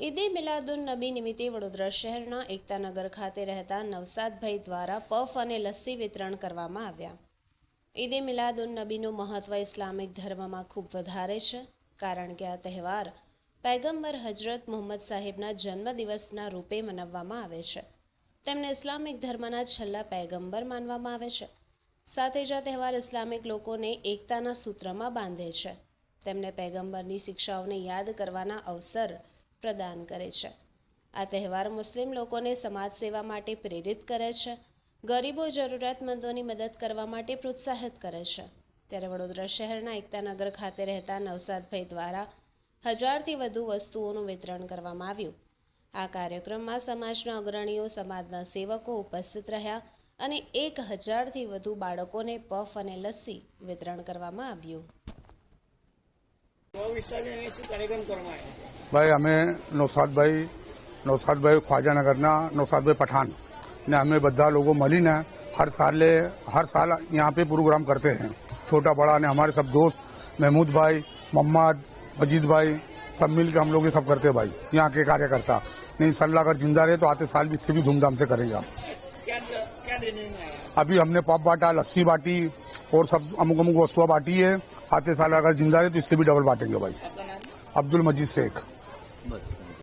ઈદે મિલાદુન નબી નિમિત્તે વડોદરા શહેરના એકતાનગર ખાતે રહેતા નવસાદભાઈ દ્વારા પફ અને લસ્સી વિતરણ કરવામાં આવ્યા. ઈદે મિલાદુન નબીનું મહત્વ ઇસ્લામિક ધર્મમાં ખૂબ વધારે છે, કારણ કે આ તહેવાર પૈગંબર હજરત મોહમ્મદ સાહેબના જન્મદિવસના રૂપે મનાવવામાં આવે છે. તેમને ઇસ્લામિક ધર્મના છેલ્લા પૈગંબર માનવામાં આવે છે. સાથે જ આ તહેવાર ઇસ્લામિક લોકોને એકતાના સૂત્રમાં બાંધે છે. તેમને પૈગંબરની શિક્ષાઓને યાદ કરવાના અવસર પ્રદાન કરે છે. આ તહેવાર મુસ્લિમ લોકોને સમાજ સેવા માટે પ્રેરિત કરે છે. ગરીબો જરૂરિયાતમંદોની મદદ કરવા માટે પ્રોત્સાહિત કરે છે. ત્યારે વડોદરા શહેરના એકતાનગર ખાતે રહેતા નવસાદભાઈ દ્વારા હજારથી વધુ વસ્તુઓનું વિતરણ કરવામાં આવ્યું. આ કાર્યક્રમમાં સમાજના અગ્રણીઓ, સમાજના સેવકો ઉપસ્થિત રહ્યા અને એક હજારથી વધુ બાળકોને પફ અને લસ્સી વિતરણ કરવામાં આવ્યું. भाई, हमें नौसाद भाई नौसाद भाई અમે નવસાદભાઈ नौसाद भाई पठान ने हमें અમે लोगो मली ने हर साल हर साल यहाँ पे प्रोग्राम करते हैं। छोटा बड़ा ने हमारे सब दोस्त, महमूद भाई, मोहम्मद, मजीद भाई, सब मिल के हम लोग ये सब करते भाई। यहाँ के कार्यकर्ता। नहीं, सल्लाह अगर ज़िंदा रहे तो आते साल भी इससे भी धूमधाम से करेंगे क्या क्या देने में आया अभी हमने पॉप बांटा लस्सी बांटी और सब अमुक अमुक वस्तुआ बांटी है आते साल अगर जिंदा रहे तो इससे भी डबल बांटेंगे भाई आपका नाम अब्दुल मजीद शेख बस